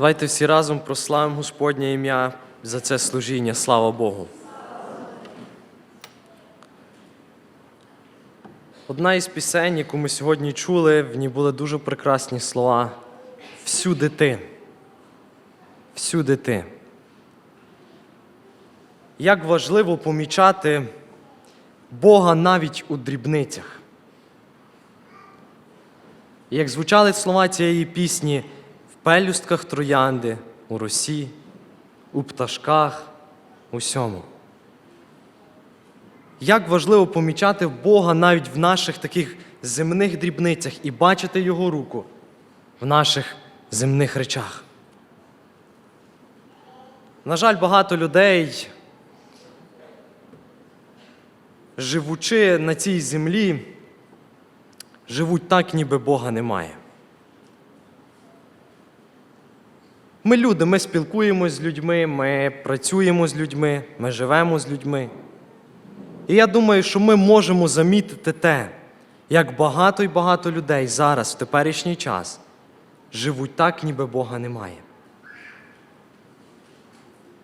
Давайте всі разом прославимо Господнє ім'я за це служіння. Слава Богу. Одна із пісень, яку ми сьогодні чули, в ній були дуже прекрасні слова. Всюди ти. Всюди ти. Як важливо помічати Бога навіть у дрібницях. Як звучали слова цієї пісні пелюстках троянди, у росі, у пташках, усьому. Як важливо помічати Бога навіть в наших таких земних дрібницях і бачити Його руку в наших земних речах. На жаль, багато людей, живучи на цій землі, живуть так, ніби Бога немає. Ми люди, ми спілкуємося з людьми, ми працюємо з людьми, ми живемо з людьми. І я думаю, що ми можемо замітити те, як багато і багато людей зараз, в теперішній час, живуть так, ніби Бога немає.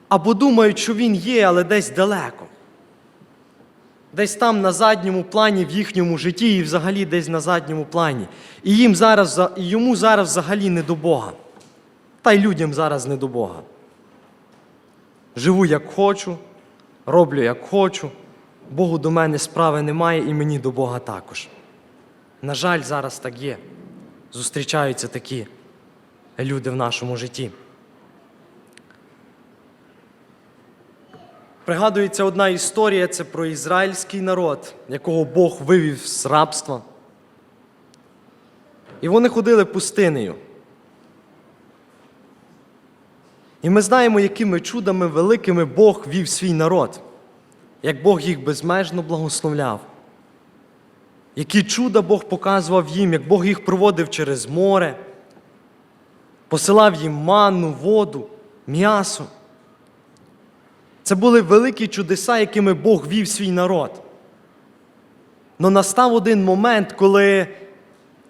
Або думають, що Він є, але десь далеко. Десь там на задньому плані в їхньому житті і взагалі десь на задньому плані. І їм зараз, і йому зараз взагалі не до Бога. Та й людям зараз не до Бога. Живу як хочу, роблю як хочу, Богу до мене справи немає і мені до Бога також. На жаль, зараз так є. Зустрічаються такі люди в нашому житті. Пригадується одна історія це про ізраїльський народ, якого Бог вивів з рабства. І вони ходили пустинею. І ми знаємо, якими чудами великими Бог вів свій народ, як Бог їх безмежно благословляв. Які чуда Бог показував їм, як Бог їх проводив через море, посилав їм манну, воду, м'ясо. Це були великі чудеса, якими Бог вів свій народ. Но настав один момент, коли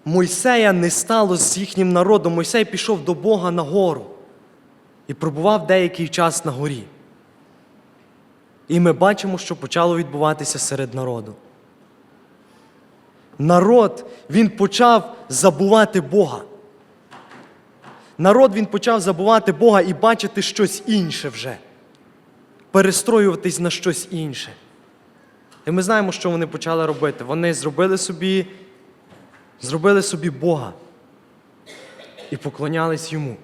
Мойсея не стало з їхнім народом. Мойсей пішов до Бога на гору і пробував деякий час на горі. І ми бачимо, що почало відбуватися серед народу. Народ він почав забувати Бога. Народ він почав забувати Бога і бачити щось інше вже перестроюватись на щось інше. І ми знаємо, що вони почали робити. Вони зробили собі, зробили собі Бога і поклонялись йому.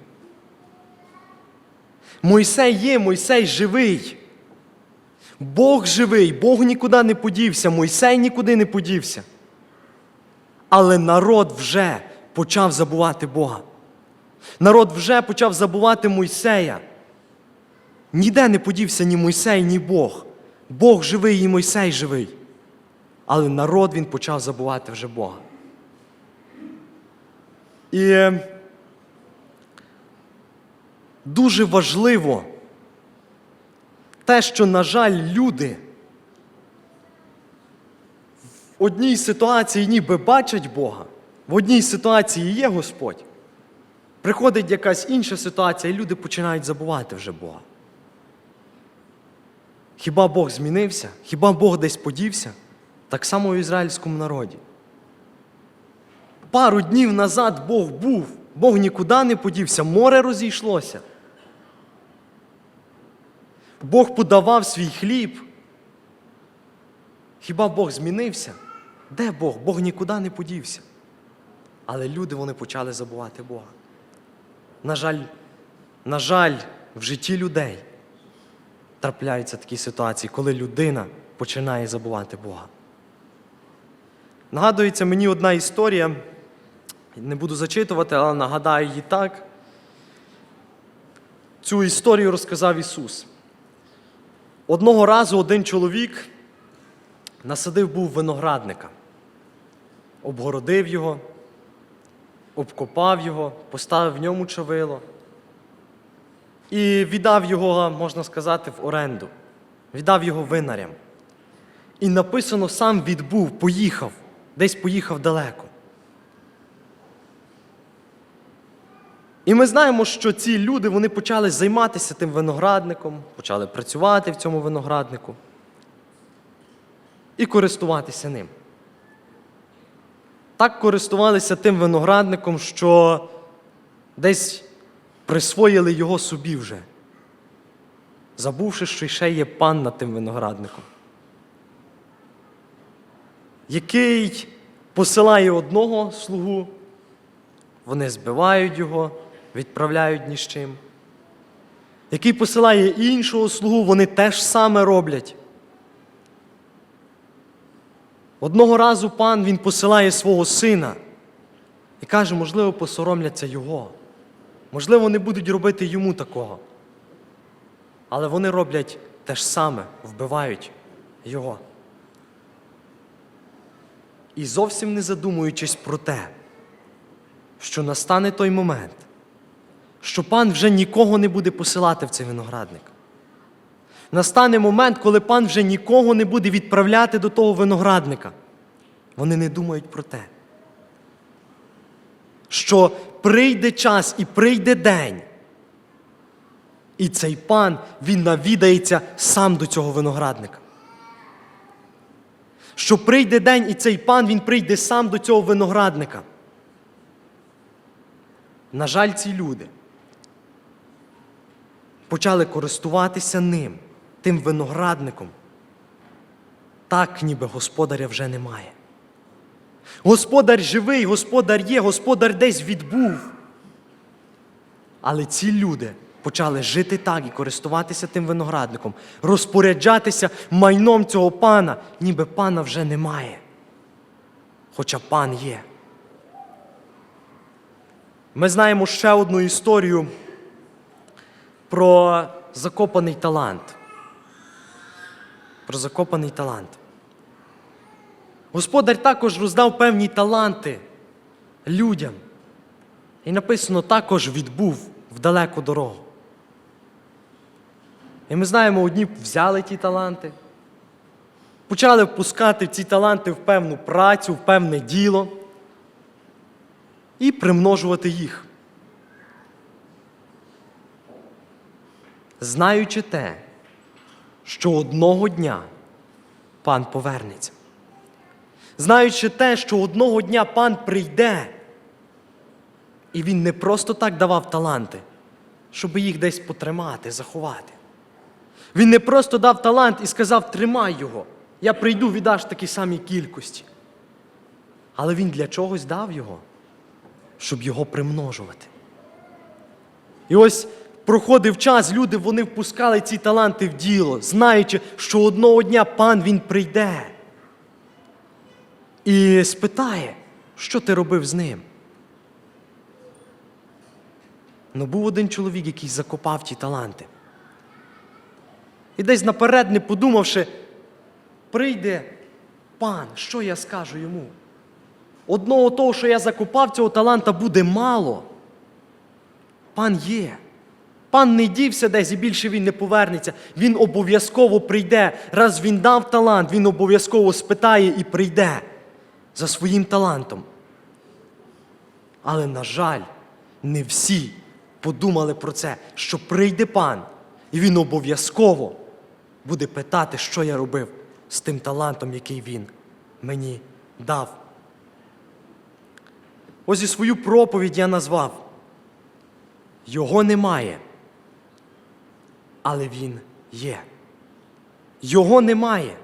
Мойсей є, Мойсей живий. Бог живий, Бог нікуди не подівся, Мойсей нікуди не подівся. Але народ вже почав забувати Бога. Народ вже почав забувати Мойсея. Ніде не подівся ні Мойсей, ні Бог. Бог живий і Мойсей живий. Але народ він почав забувати вже Бога. І е, дуже важливо те, що, на жаль, люди в одній ситуації ніби бачать Бога, в одній ситуації є Господь. Приходить якась інша ситуація, і люди починають забувати вже Бога. Хіба Бог змінився? Хіба Бог десь подівся? Так само в ізраїльському народі. Пару днів назад Бог був, Бог нікуди не подівся, море розійшлося. Бог подавав свій хліб. Хіба Бог змінився? Де Бог? Бог нікуди не подівся. Але люди вони почали забувати Бога. На жаль, на жаль, в житті людей трапляються такі ситуації, коли людина починає забувати Бога. Нагадується мені одна історія, не буду зачитувати, але нагадаю її так. Цю історію розказав Ісус. Одного разу один чоловік насадив був виноградника, обгородив його, обкопав його, поставив в ньому чавило і віддав його, можна сказати, в оренду, віддав його винарям. І написано, сам відбув, поїхав, десь поїхав далеко. І ми знаємо, що ці люди вони почали займатися тим виноградником, почали працювати в цьому винограднику і користуватися ним. Так користувалися тим виноградником, що десь присвоїли його собі вже, забувши, що ще є пан над тим виноградником, який посилає одного слугу, вони збивають його, відправляють ні з чим. Який посилає іншого слугу, вони теж саме роблять. Одного разу пан він посилає свого сина і каже, можливо, посоромляться його. Можливо, не будуть робити йому такого. Але вони роблять те ж саме, вбивають його. І зовсім не задумуючись про те, що настане той момент, що пан вже нікого не буде посилати в цей виноградник. Настане момент, коли пан вже нікого не буде відправляти до того виноградника. Вони не думають про те, що прийде час і прийде день. І цей пан, він навідається сам до цього виноградника. Що прийде день, і цей пан, він прийде сам до цього виноградника. На жаль, ці люди почали користуватися ним, тим виноградником, так, ніби господаря вже немає. Господар живий, господар є, господар десь відбув. Але ці люди почали жити так і користуватися тим виноградником, розпоряджатися майном цього пана, ніби пана вже немає. Хоча пан є. Ми знаємо ще одну історію про закопаний талант. Про закопаний талант. Господар також роздав певні таланти людям. І написано, також відбув в далеку дорогу. І ми знаємо, одні взяли ті таланти, почали впускати ці таланти в певну працю, в певне діло і примножувати їх. Знаючи те, що одного дня пан повернеться. Знаючи те, що одного дня пан прийде, і він не просто так давав таланти, щоб їх десь потримати, заховати. Він не просто дав талант і сказав, тримай його, я прийду, віддаш такій самій кількості. Але він для чогось дав його, щоб його примножувати. І ось проходив час, люди вони впускали ці таланти в діло, знаючи, що одного дня пан він прийде і спитає, що ти робив з ним. Ну був один чоловік, який закопав ті таланти. І десь наперед, не подумавши, прийде пан, що я скажу йому? Одного того, що я закопав цього таланта, буде мало. Пан є. Пан не дівся десь і більше він не повернеться. Він обов'язково прийде. Раз він дав талант, він обов'язково спитає і прийде за своїм талантом. Але, на жаль, не всі подумали про це, що прийде пан, і він обов'язково буде питати, що я робив з тим талантом, який він мені дав. Ось і свою проповідь я назвав. Його немає, але він є. Його немає,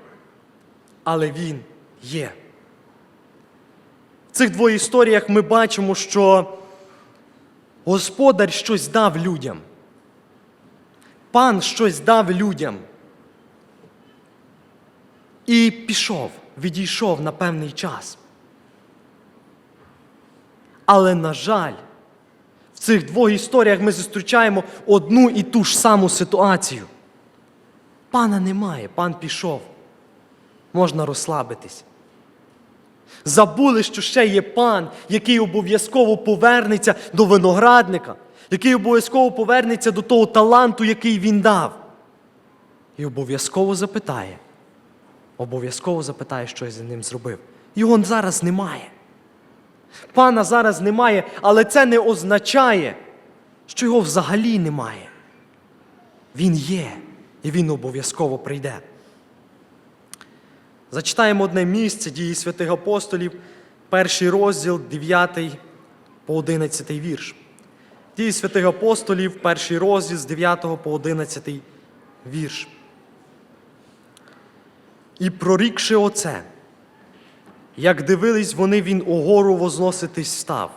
але він є. В цих двох історіях ми бачимо, що Господар щось дав людям. Пан щось дав людям. І пішов, відійшов на певний час. Але, на жаль, цих двох історіях ми зустрічаємо одну і ту ж саму ситуацію. Пана немає, пан пішов. Можна розслабитись. Забули, що ще є пан, який обов'язково повернеться до виноградника, який обов'язково повернеться до того таланту, який він дав. І обов'язково запитає, обов'язково запитає, що я за ним зробив. Його зараз немає. Пана зараз немає, але це не означає, що його взагалі немає. Він є, і він обов'язково прийде. Зачитаємо одне місце дії святих апостолів, перший розділ, 9 по 11 вірш. Дії святих апостолів, перший розділ з 9 по 11 вірш. І прорікши оце, як дивились вони, він угору возноситись став,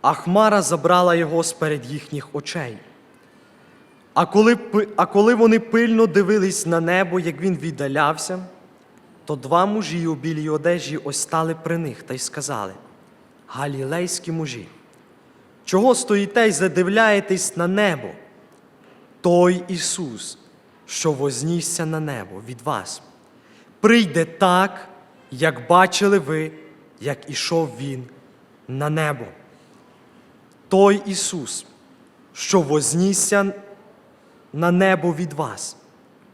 а хмара забрала його сперед їхніх очей. А коли, а коли вони пильно дивились на небо, як він віддалявся, то два мужі у білій одежі ось стали при них та й сказали: Галілейські мужі, чого стоїте й задивляєтесь на небо? Той Ісус, що вознісся на небо від вас, прийде так, як бачили ви, як ішов Він на небо. Той Ісус, що вознісся на небо від вас,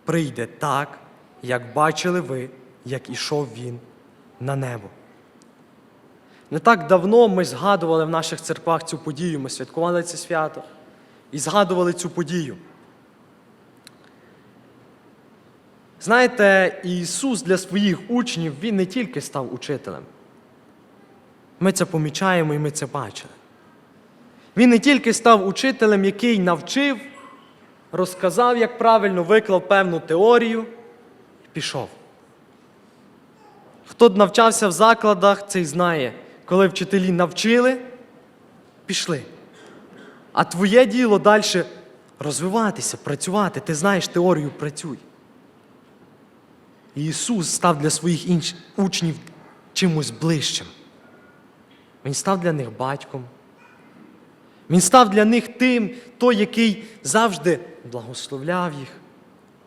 прийде так, як бачили ви, як ішов Він на небо. Не так давно ми згадували в наших церквах цю подію, ми святкували це свято і згадували цю подію. Знаєте, Ісус для своїх учнів Він не тільки став учителем. Ми це помічаємо і ми це бачили. Він не тільки став учителем, який навчив, розказав, як правильно виклав певну теорію і пішов. Хто навчався в закладах, цей знає, коли вчителі навчили, пішли. А твоє діло далі розвиватися, працювати. Ти знаєш теорію, працюй. Ісус став для своїх інш... учнів чимось ближчим. Він став для них батьком. Він став для них тим, той, який завжди благословляв їх,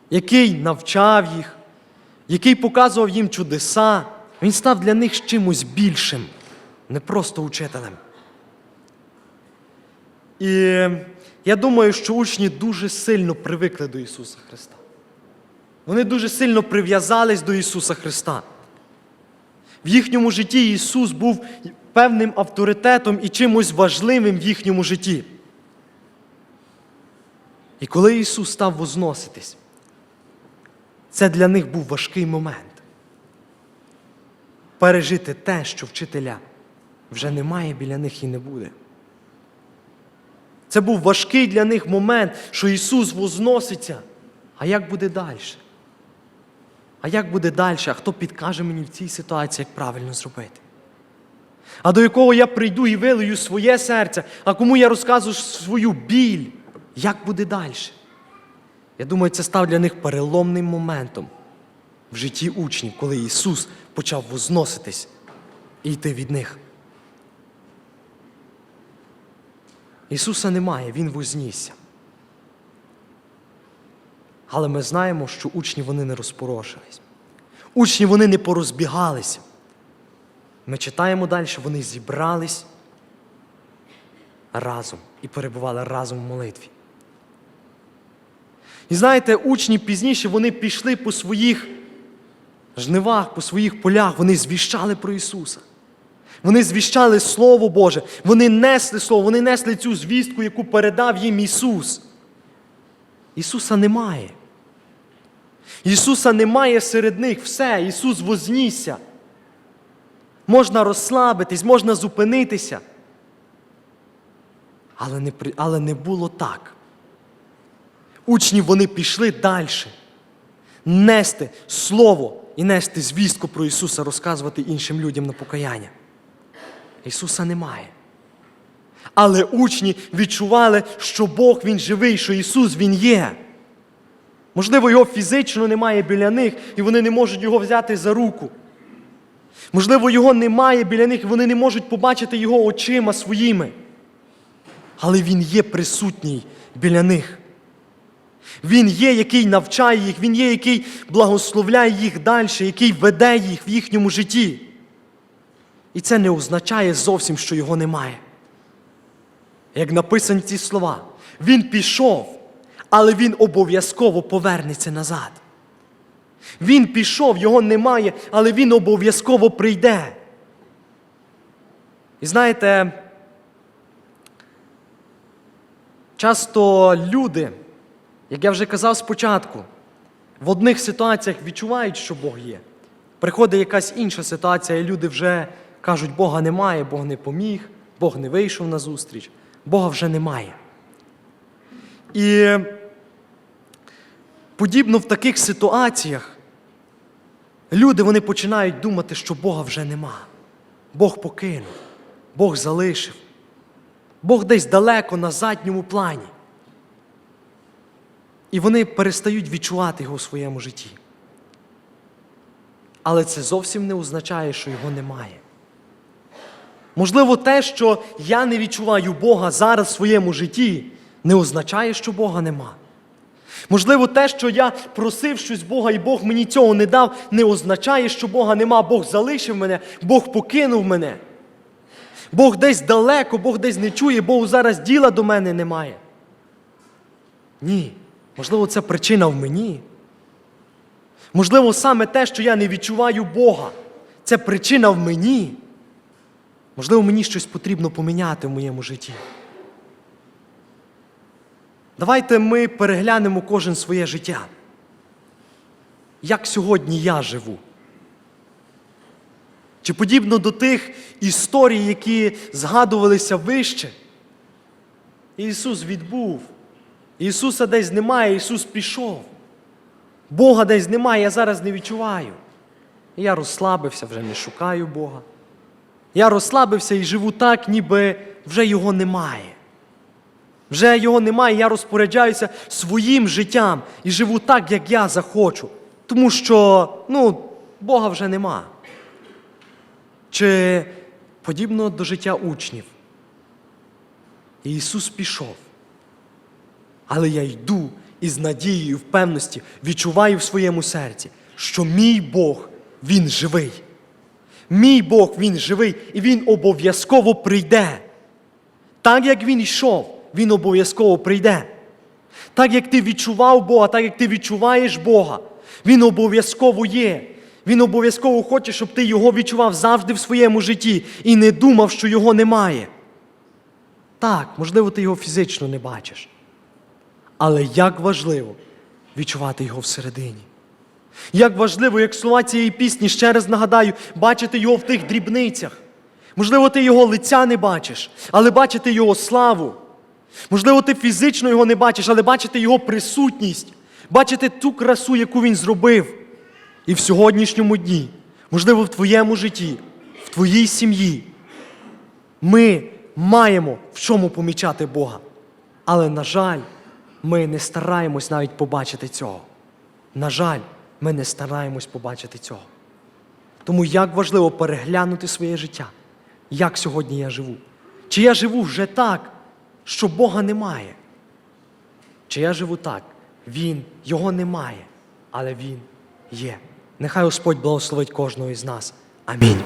який навчав їх, який показував їм чудеса. Він став для них чимось більшим, не просто учителем. І я думаю, що учні дуже сильно привикли до Ісуса Христа. Вони дуже сильно прив'язались до Ісуса Христа. В їхньому житті Ісус був певним авторитетом і чимось важливим в їхньому житті. І коли Ісус став возноситись, це для них був важкий момент. Пережити те, що вчителя вже немає біля них і не буде. Це був важкий для них момент, що Ісус возноситься. А як буде далі? А як буде далі? А хто підкаже мені в цій ситуації, як правильно зробити? А до якого я прийду і вилию своє серце, а кому я розкажу свою біль? Як буде далі? Я думаю, це став для них переломним моментом в житті учнів, коли Ісус почав возноситись і йти від них. Ісуса немає, Він вознісся. Але ми знаємо, що учні вони не розпорошились. Учні вони не порозбігалися. Ми читаємо далі, вони зібрались разом і перебували разом в молитві. І знаєте, учні пізніше вони пішли по своїх жнивах, по своїх полях, вони звіщали про Ісуса. Вони звіщали Слово Боже, вони несли Слово, вони несли цю звістку, яку передав їм Ісус. Ісуса немає. Ісуса немає серед них. Все, Ісус вознісся. Можна розслабитись, можна зупинитися. Але не, але не було так. Учні вони пішли далі. Нести Слово і нести звістку про Ісуса, розказувати іншим людям на покаяння. Ісуса немає. Але учні відчували, що Бог Він живий, що Ісус Він є. Можливо, його фізично немає біля них, і вони не можуть його взяти за руку. Можливо, його немає біля них, і вони не можуть побачити його очима своїми. Але Він є присутній біля них. Він є, який навчає їх, Він є, який благословляє їх далі, який веде їх в їхньому житті. І це не означає зовсім, що його немає. Як написані ці слова, він пішов, але він обов'язково повернеться назад. Він пішов, його немає, але він обов'язково прийде. І знаєте, Часто люди, як я вже казав спочатку, в одних ситуаціях відчувають, що Бог є. Приходить якась інша ситуація, і люди вже кажуть, Бога немає, Бог не поміг, Бог не вийшов на зустріч, Бога вже немає. І подібно в таких ситуаціях люди вони починають думати, що Бога вже нема. Бог покинув, Бог залишив. Бог десь далеко на задньому плані. І вони перестають відчувати його у своєму житті. Але це зовсім не означає, що його немає. Можливо, те, що я не відчуваю Бога зараз в своєму житті, не означає, що Бога нема. Можливо, те, що я просив щось Бога, і Бог мені цього не дав, не означає, що Бога нема. Бог залишив мене, Бог покинув мене. Бог десь далеко, Бог десь не чує, Богу зараз діла до мене немає. Ні. Можливо, це причина в мені. Можливо, саме те, що я не відчуваю Бога, це причина в мені. Можливо, мені щось потрібно поміняти в моєму житті. Давайте ми переглянемо кожен своє життя. Як сьогодні я живу? Чи подібно до тих історій, які згадувалися вище? Ісус відбув. Ісуса десь немає, Ісус пішов. Бога десь немає, я зараз не відчуваю. Я розслабився, вже не шукаю Бога. Я розслабився і живу так, ніби вже Його немає. Вже його немає, я розпоряджаюся своїм життям і живу так, як я захочу. Тому що, ну, Бога вже нема. Чи подібно до життя учнів. Ісус пішов. Але я йду із надією, впевності, відчуваю в своєму серці, що мій Бог, Він живий. Мій Бог, Він живий, і Він обов'язково прийде. Так як Він йшов, Він обов'язково прийде. Так як ти відчував Бога, так як ти відчуваєш Бога, Він обов'язково є. Він обов'язково хоче, щоб ти його відчував завжди в своєму житті і не думав, що його немає. Так, можливо, ти його фізично не бачиш. Але як важливо відчувати його всередині. Як важливо, як слова цієї пісні, ще раз нагадаю, бачити його в тих дрібницях. Можливо, ти його лиця не бачиш, але бачити його славу. Можливо, ти фізично його не бачиш, але бачити його присутність, бачити ту красу, яку він зробив. І в сьогоднішньому дні, можливо, в твоєму житті, в твоїй сім'ї, ми маємо в чому помічати Бога. Але, на жаль, ми не стараємось навіть побачити цього. На жаль, ми не стараємось побачити цього. Тому як важливо переглянути своє життя, як сьогодні я живу. Чи я живу вже так, що Бога немає? Чи я живу так? Він, Його немає, але Він є. Нехай Господь благословить кожного із нас. Амінь.